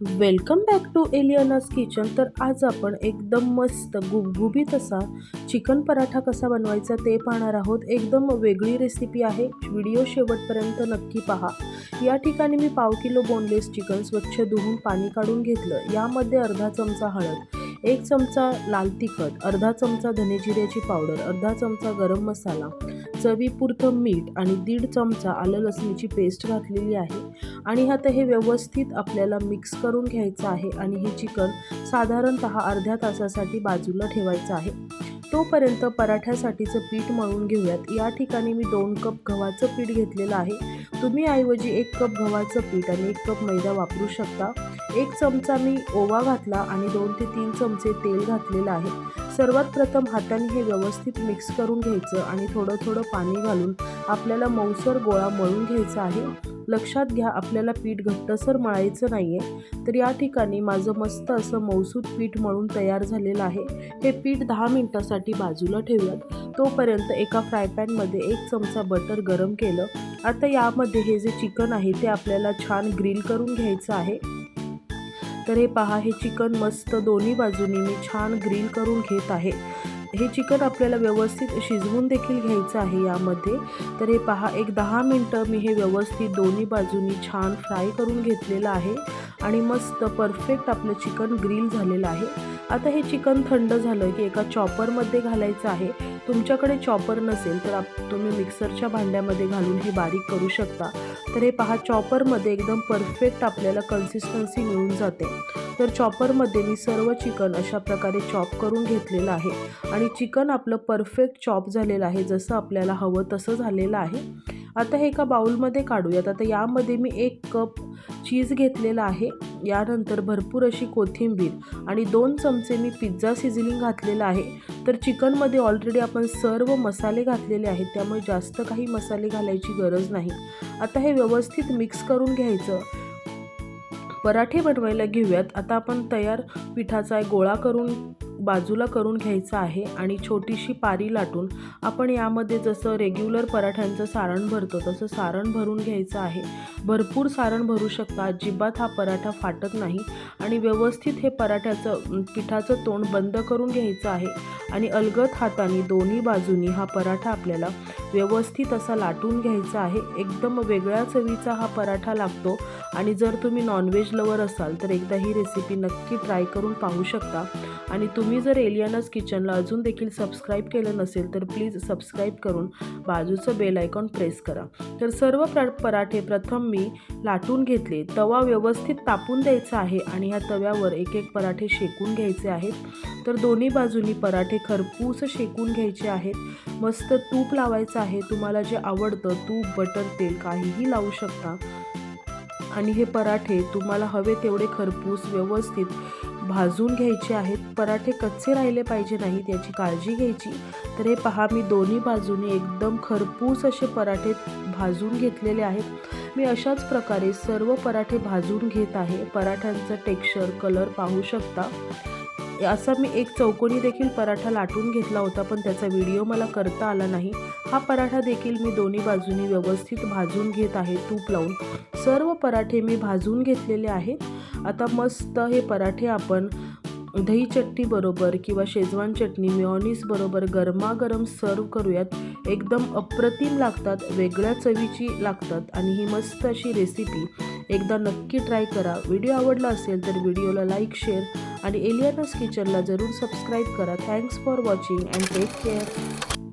Welcome back to Aliana's kitchen तर आज आपण एकदम मस्त गुबगुबीत असा चिकन पराठा कसा बनवायचा ते पाहणार आहोत. एकदम वेगळी रेसिपी आहे. व्हिडिओ शेवटपर्यंत नक्की पहा. या ठिकाणी मी पाव किलो बोनलेस चिकन स्वच्छ धुवून पाणी काढून घेतलं. यामध्ये अर्धा चमचा हळद एक चमचा लाल तिखट अर्धा चमचा धनेजिऱ्याची पावडर अर्धा चमचा गरम मसाला चवीपुरतं मीठ आणि दीड चमचा आलं लसणीची पेस्ट घातलेली आहे. आणि आता हे व्यवस्थित आपल्याला मिक्स करून घ्यायचं आहे आणि हे चिकन साधारणत अर्ध्या तासासाठी बाजूला ठेवायचं आहे. तोपर्यंत पराठ्यासाठीचं पीठ मळून घेऊयात. या ठिकाणी मी दोन कप गव्हाचं पीठ घेतलेलं आहे. तुम्ही ऐवजी एक कप गव्हाचं पीठ आणि एक कप मैदा वापरू शकता. एक चमचा मी ओवा घातला आणि दोन ते तीन चमचे तेल घातलेलं आहे. सर्वात प्रथम हाताने हे व्यवस्थित मिक्स करून घ्यायचं आणि थोडं थोडं पाणी घालून आपल्याला मऊसर गोळा मळून घ्यायचा आहे. लक्षात घ्या आपल्याला पीठ घट्टसर मळायचं नाही आहे तर या ठिकाणी माझं मस्त असं मौसूद पीठ मळून तयार झालेलं आहे. हे पीठ दहा मिनटासाठी बाजूला ठेवूयात. तोपर्यंत एका फ्राय पॅनमध्ये एक चमचा बटर गरम केलं. आता यामध्ये हे जे चिकन आहे ते आपल्याला छान ग्रिल करून घ्यायचं आहे. तर हे पहा हे चिकन मस्त दोन्ही बाजूनी मी छान ग्रिल करून घेत आहे. हे चिकन आपल्याला व्यवस्थित शिजवून देखील घ्यायचं आहे यामध्ये. तर हे पहा एक दहा मिनटं मी हे व्यवस्थित दोन्ही बाजूनी छान फ्राय करून घेतलेलं आहे. आणि मस्त परफेक्ट आपलं चिकन ग्रिल झालेलं आहे. आता हे चिकन थंड झालं की एका चॉपरमध्ये घालायचं आहे. तुमच्याकडे चॉपर नसेल तर आप तुम्ही मिक्सरच्या भांड्यामध्ये घालून हे बारीक करू शकता. तर हे पहा चॉपरमध्ये एकदम परफेक्ट आपल्याला कन्सिस्टन्सी मिळून जाते. तर चॉपरमध्ये मी सर्व चिकन अशा प्रकारे चॉप करून घेतलेलं आहे. आणि चिकन आपलं परफेक्ट चॉप झालेलं आहे जसं आपल्याला हवं तसं झालेलं आहे. आता हे एका बाउलमध्ये काढूयात. आता यामध्ये मी एक कप चीज घेतलेला आहे. यानंतर भरपूर अशी कोथिंबीर आणि दोन चमचे मी पिझ्झा सिझलिंग घातलेला आहे. तर चिकनमध्ये ऑलरेडी आपण सर्व मसाले घातलेले आहेत त्यामुळे जास्त काही मसाले घालायची गरज नाही. आता हे व्यवस्थित मिक्स करून घ्यायचं. पराठे बनवायला घेऊयात. आता आपण तयार पिठाचा गोळा करून बाजूला करून घ्यायचा आहे आणि छोटीशी पारी लाटून आपण यामध्ये जसं रेग्युलर पराठ्यांचं सारण भरतो तसं सारण भरून घ्यायचं आहे. भरपूर सारण भरू शकता. अजिबात हा पराठा फाटत नाही आणि व्यवस्थित हे पराठ्याचं पिठाचं तोंड बंद करून घ्यायचं आहे आणि अलगद हाताने दोन्ही बाजूनी हा पराठा आपल्याला व्यवस्थित असा लाटून घ्यायचा आहे. एकदम वेगळ्या चवीचा हा पराठा लागतो आणि जर तुम्ही नॉनव्हेज लवर असाल तर एकदा ही रेसिपी नक्की ट्राय करून पाहू शकता. आणि तुम्ही जर एलियानास किचनला अजून देखील सबस्क्राईब केलं नसेल तर प्लीज सबस्क्राईब करून बाजूचं बेल आयकॉन प्रेस करा. तर सर्व प्र पराठे प्रथम मी लाटून घेतले. तवा व्यवस्थित तापून द्यायचा आहे आणि ह्या तव्यावर एक एक पराठे शेकून घ्यायचे आहेत. तर दोन्ही बाजूनी पराठे खरपूस शेकून घ्यायचे आहेत. मस्त तूप लावायचं आहे. तुम्हाला जे आवडतं तूप बटर तेल काहीही लावू शकता. आणि हे पराठे तुम्हाला हवे तेवढे खरपूस व्यवस्थित भाजून घ्यायचे आहेत. पराठे कच्चे राहिले पाहिजे नाहीत याची काळजी घ्यायची. तर हे पहा मी दोन्ही बाजूने एकदम खरपूस असे पराठे भाजून घेतलेले आहेत. मी अशाच प्रकारे सर्व पराठे भाजून घेत आहे. पराठ्यांचं टेक्स्चर कलर पाहू शकता. असा मी एक चौकोनी देखील पराठा लाटून घेतला होता पण त्याचा व्हिडिओ मला करता आला नाही. हा पराठा देखील मी दोन्ही बाजूनी व्यवस्थित भाजून घेत आहे तूप लावून. सर्व पराठे मी भाजून घेतलेले आहेत. आता मस्त हे पराठे आपण दही चटणीबरोबर किंवा शेजवान चटणी मिओनीसबरोबर गरमागरम सर्व करूयात. एकदम अप्रतिम लागतात वेगळ्या चवीची लागतात आणि ही मस्त अशी रेसिपी एकदा नक्की ट्राय करा. व्हिडिओ आवडला असेल तर व्हिडिओला लाईक शेअर आणि एलियानास किचनला जरूर सबस्क्राईब करा. Thanks for watching and take care.